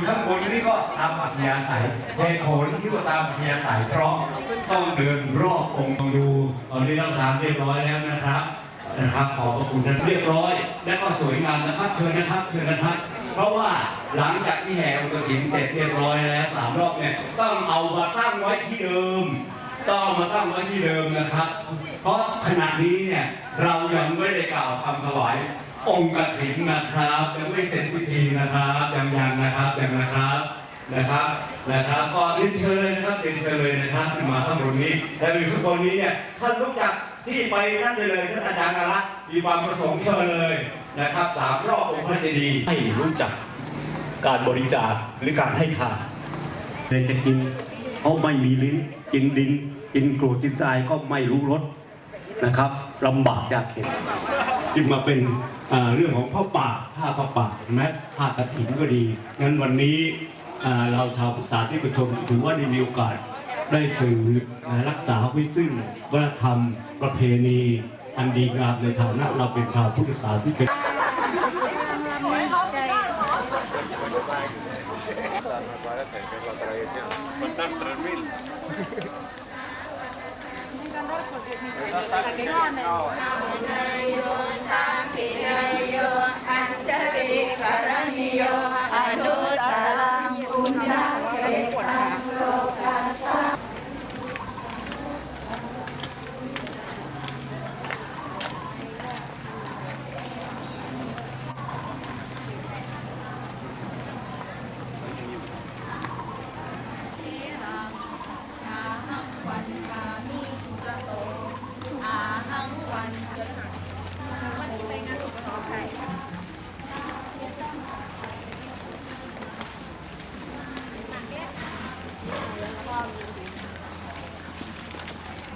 บมีส่ข้างบนนี่ก็ตามอัธยาศัยเทโขนที่ว่าตามอัธยาศัยเพราะต้องเดินรอบองค์ต้องดูตอนนี้เราทำเรียบร้อยแล้วนะครับนะครับขอบพระคุณท่านเรียบร้อย และก็สวยงามนะครับเชิญนะครับเชิญนะครับ เพราะว่าหลังจากที่แห่องค์กฐินเสร็จเรียบร้อยแล้วสามรอบเนี่ยต้องเอามาตั้งไว้ที่เดิม ต้องมาตั้งไว้ที่เดิมนะครับ เพราะขณะนี้เนี่ยเรายังไม่ได้กล่าวคำถวาย องค์กฐินนะครับยังไม่เสร็จพิธีนะครับยังยังนะครับยังนะครับนะครับนะครับก็เรียนเชิญเลยนะครับเรียนเชิญเลยนะครับขึ้นมาข้างบนนี้และอยู่ข้างบนนี้เนี่ยท่านรู้จักที่ไปนั่นได้เลยท่านอาจารย์นรัตน์มีความประสงค์เชิญเลยนะครับสามรอบองค์พระเจดีย์ให้รู้จักการบริจาคหรือการให้ทานเลยจะกินเขาไม่มีลิ้นกินดินกินกรวดกินทรายก็ไม่รู้รสนะครับลำบากยากเข็น จึงมาเป็นอ่าเรื่องของผ้าป่าผ้าผ้าป่าเห็นไหมผ้ากระถิ่นก็ดีงั้นวันนี้อ่าเราชาวพุทธศาสนิกชนถือว่าได้มีโอกาสได้สืบนะรักษาไว้ซึ่งวัฒนธรรมประเพณีอันดีงามในฐานะเราเป็นชาวพุทธศาสนิกชนโย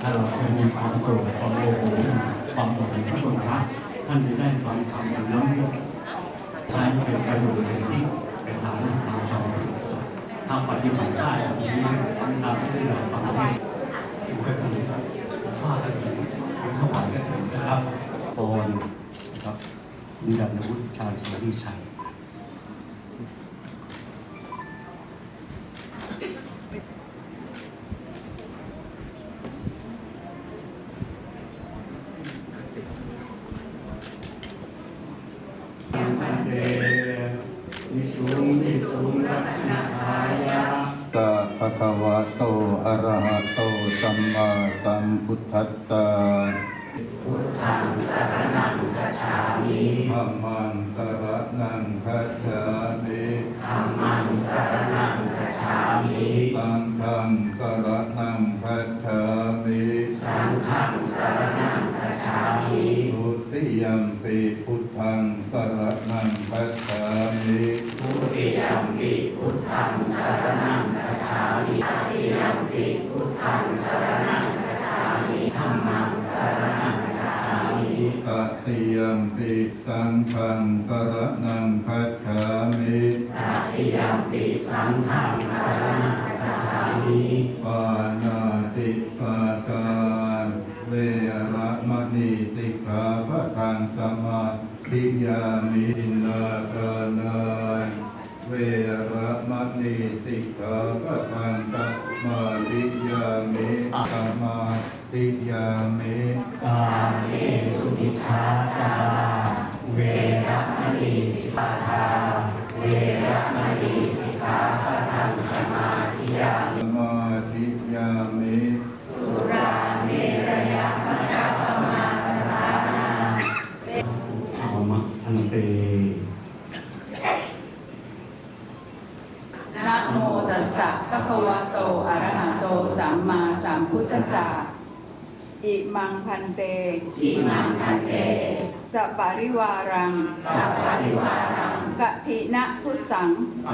ถ้าเราเคยมีความโกรธความโมโหความโกรธพระคุณพระท่านจะได้ฟังคำอย่างน้ำเลือดใช้เป็นประโยชน์ที่เป็นทางให้ทางชาวพุทธถ้าปฏิบัติได้แบบนี้มันทำให้เราฟังเทศอยู่ก็คือข้าก็ถึงหรือถวายก็ถึงนะครับพรนนะครับนิรันดร์วุฒิชาญสวัสดีชัย วิสุงวิสุงรั ตนาทายาตะภะคะวะโตอะระหะโตสัมมาสัมพุทธัสสะพุทธังสรณังคัจฉามิธัมมังสรณังคัจฉามิธัมมังสรณังคัจฉามิสังฆังสรณังคัจฉามิสังฆังสรณังคัจฉามิทุติยัมปิพุทธัง รนันทัชามิพุทธัมปิพุทธังสรนังคัจฉามิต ขาพะทางสมาธิยามิสมาธิยามิกาเมสุมิชาตา เวระมณีสิปาทา เวระมณีสิกขาปะทังสมาธิยาสม นะโมตัสสะภะคะวะโตอะระหะโตสัมมาสัมพุทธัสสะอิมังพันเตอิมังพันเตสัปปะริวารังสัปปะริวารังกะทินะทุสัง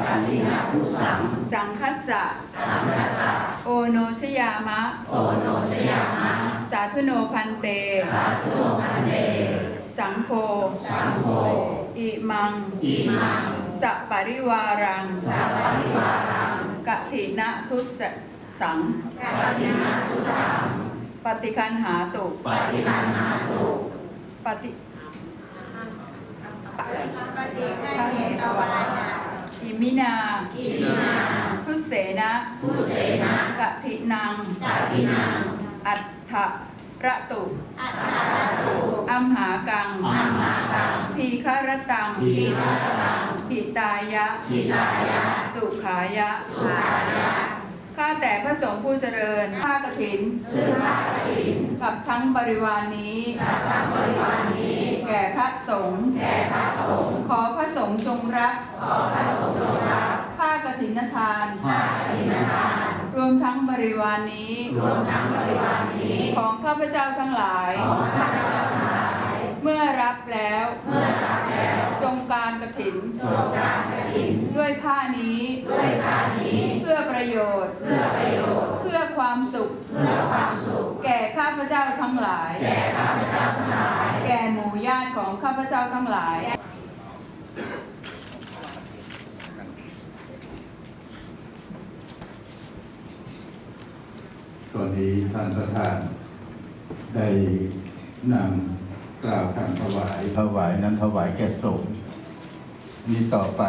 กะทินะทุสัง สังคัสสะสังคัสสะโอโนชยามะ โอโนชยามะ สาธุโนพันเต สาธุโนพันเต สังโฆสังโฆอิมังอิมัง สัปปะริวารังสัปปะริวารังกะทินะทุสสังกะทินะทุสัง ปฏิคันหาตุปฏิคันหาตุปฏิอิมินาอิมินาทุเสนะทุเสนะกะทินังกะทินังอัฏฐ ระตุอัฏฐระตุอัมหากังอัมหากังทีฆรตังทีฆรตังหิตายะหิตายะ สุขายะ สุขายะ ข้าแต่พระสงฆ์ผู้เจริญผ้ากฐินซึ่งผ้ากฐินกับทั้งบริวารนี้กับทั้งบริวารนี้ แก่พระสงฆ์แก่พระสงฆ์ขอพระสงฆ์จงรับขอพระสงฆ์จงรับผ้ากฐินทานผ้ากฐินทาน รวมทั้งบริวารนี้รวมทั้งบริวารนี้ ของข้าพเจ้าทั้งหลาย ของข้าพเจ้าทั้งหลาย เมื่อรับแล้ว เมื่อรับแล้ว จงการกฐินจงการกฐิน ด้วยผ้านี้ ด้วยผ้านี้ เพื่อประโยชน์ เพื่อประโยชน์ เพื่อความสุข เพื่อความสุข แก่ข้าพเจ้าทั้งหลาย แก่ข้าพเจ้าทั้งหลาย แก่หมู่ญาติของข้าพเจ้าทั้งหลาย นี้ท่านประธาน ได้นำกล่าวคำถวายถวายนั้นถวายแก่สงฆ์นี้ต่อไป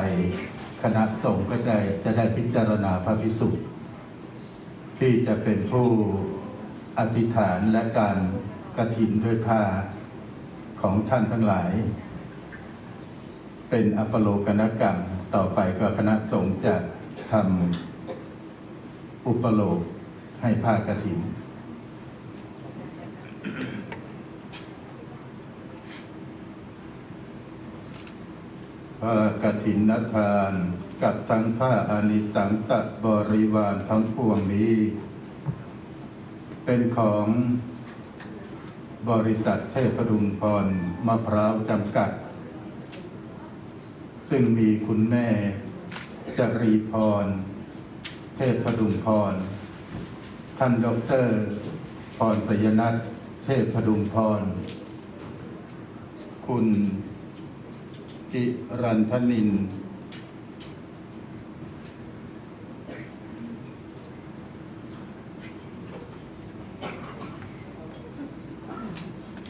คณะสงฆ์ก็จะจะได้พิจารณาพระพิสุที่จะเป็นผู้อธิษฐานและการกระถินด้วยผ้าของท่านทั้งหลาย เป็นอปโลกนกรรม ต่อไปก็คณะสงฆ์จะทำอุปโลก ให้ผ้ากระถิน ผ้ากฐินนทานกับทั้งผ้าอานิสังสัตบริวารทั้งปวงนี้ เป็นของบริษัทเทพดุงพรมะพร้าวจำกัด ซึ่งมีคุณแม่จรีพร เทพดุงพร ท่านดอกเตอรพรสยนัทเทพดุงพร คุณจิรันทนิน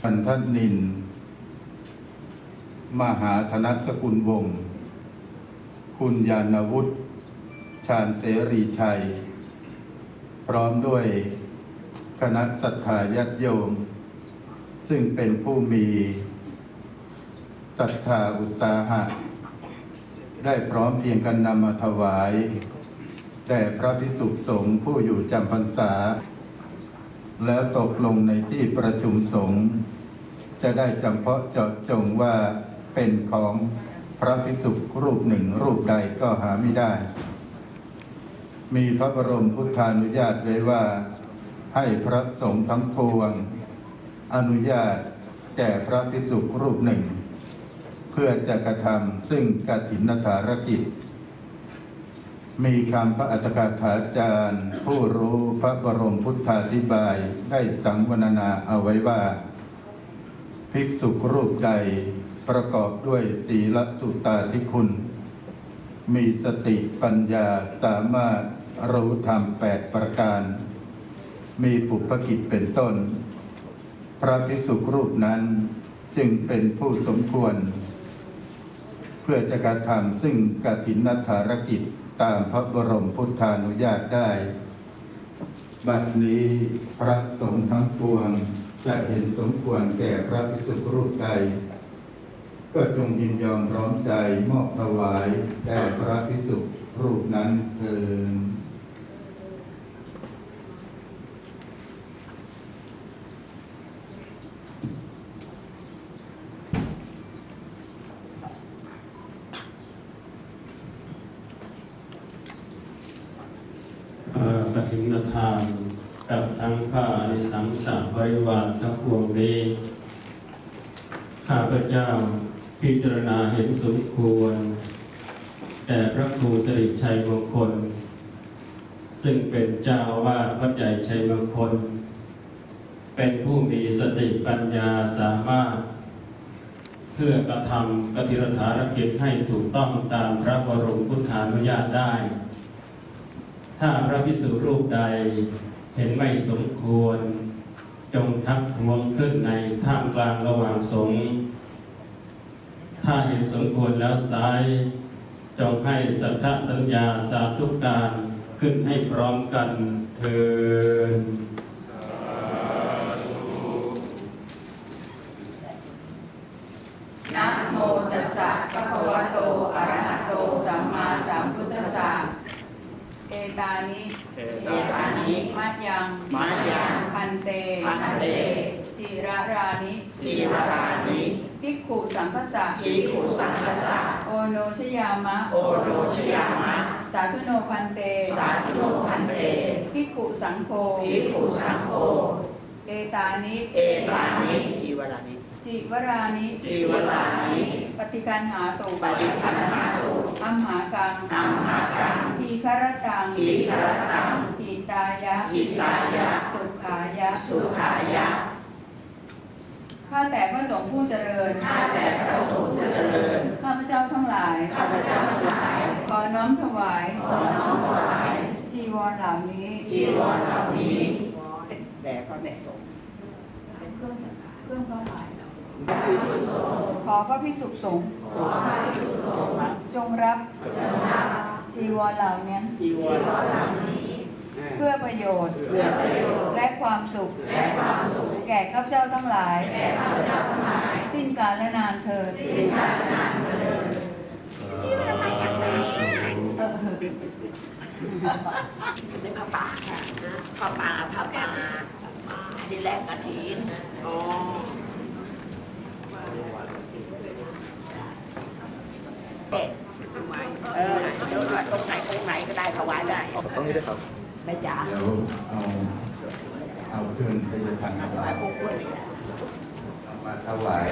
พันทนิน มหาธนสกุลวงศ์คุณยานวุฒิชาญเสรีชัย พร้อมด้วยคณะศรัทธาญาติโยม ซึ่งเป็นผู้มีศรัทธาอุตสาหะ ได้พร้อมเพียงกันนำมาถวาย แด่พระพิสุสงฆ์ผู้อยู่จำพรรษา แล้วตกลงในที่ประชุมสงฆ์จะได้จำเพาะเจาะจงว่าเป็นของพระพิสุรูปหนึ่งรูปใดก็หาไม่ได้ มีพระบรมพุทธานุญาตไว้ว่าให้พระสงฆ์ทั้งปวง อนุญาตแก่พระพิสุรูปหนึ่ง เพื่อจะกระทำซึ่งกฐินธารกิจ มีคำพระอัตถกถาจารย์ ผู้รู้พระบรมพุทธาธิบายได้สังวรนาเอาไว้ว่า ภิกษุรูปใดประกอบด้วยศีลสุตาธิคุณ มีสติปัญญาสามารถ รู้ธรรมแปดประการ มีปุพกิจเป็นต้น พระภิกษุรูปนั้นจึงเป็นผู้สมควร เพื่อจะกระทำซึ่งกฐินนัฐารกิจตามพระบรมพุทธานุญาตได้ บัดนี้พระสงฆ์ทั้งปวงจะเห็นสมควรแก่พระภิกษุรูปใดก็จงยินยอมพร้อมใจมอบถวายแด่พระภิกษุรูปนั้นเถิด เอ่อกฐินทานกับทั้งผ้าอริสังสาบ ริวารทั้งปวงนี้ ข้าพเจ้าพิจารณาเห็นสมควร แต่พระครูสิริชัยมงคล ซึ่งเป็นเจ้าวาดวัดใหญ่ชัยมงคล เป็นผู้มีสติปัญญาสามารถ เพื่อกระทำกฐิรฐารกิจให้ถูกต้องตามพระบรมพุทธานุญาตได้ ถ้าพระพิสุรูปใดเห็นไม่สมควร จงทักทวงขึ้นในท่ามกลางระหว่างสงฆ์ถ้าเห็นสมควรแล้วซ้าย จงให้สัทธสัญญาสาธุการขึ้นให้พร้อมกันเถิดนะโมตัสสะภะคะวะโต อะระหะโต สัมมาสัมพุทธัสสะ เอตานิ เอตานิมัจยังมัจยังพันเตพันเตจิระรานิจีวรานิภิกขุสังฆสะภิกขุสังฆสะโอโนชยามะโอโนชยามะ สาธุโนพันเต สาธุโนพันเตภิกขุสังโฆภิกขุสังโฆเอตานิเอตานิจีวรานิจิวรานิจีวรานิป ฏิการหาตุปฏิคันหาตุอัมหากังอัมหากังทีครตังอิครตังหิตายะหิตายะ สุขายะ สุขายะข้าแต่พระสงฆ์ผู้เจริญ ข้าแต่พระสงฆ์ผู้เจริญ ข้าพเจ้าทั้งหลาย ข้าพเจ้าทั้งหลาย ขอน้อมถวาย ขอน้อมถวาย จีวรเหล่านี้ จีวรเหล่านี้แด่พระสงฆ์เป็นเครื่องเครื่องพระหมาย พระภิกษุสงฆ์ขอพระพิสุสงฆ์ขอพระภิกษุสงฆ์จงรับจีวรเหล่านี้จีวรเหล่านี้เพื่อประโยชน์เพื่อประโยชน์และความสุขและความสุขแก่ข้าพเจ้าทั้งหลายแก่ข้าพเจ้าทั้งหลาย สิ้นกาลและนานเถิดสิ้นกาลนานเถิดเออนี่ผ้าป่าค่ะผ้าป่าผ้าป่าอันนี้แรกกระถินอ๋อ เอ๊ะเออเดี๋ยวตรงไหนตรงไหนก็ได้ถวายได้ตรงนี้ได้ครับแม่จ๋าเดี๋ยวเอาเอาเครื่องพยาธรรมถวายพวกกล้วยนี่มาถวาย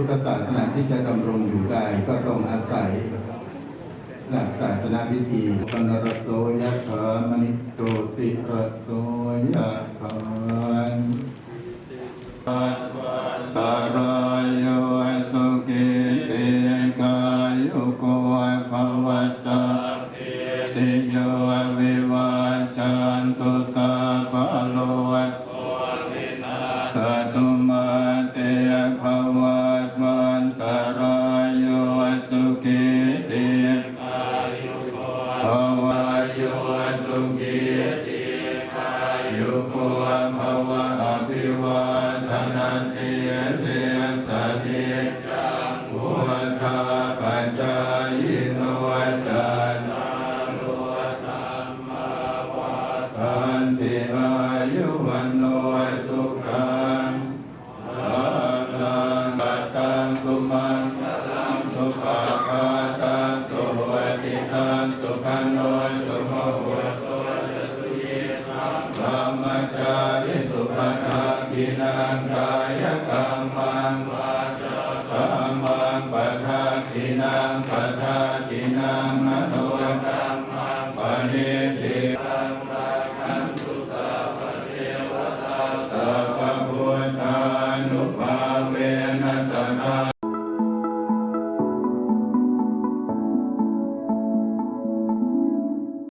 พุทธศาสนาที่จะดำรงอยู่ได้ก็ต้องอาศัย หลักศาสนาพิธีปนรโสยะขามณิโตติรโสยะขาน สุภโนสุภวุฒ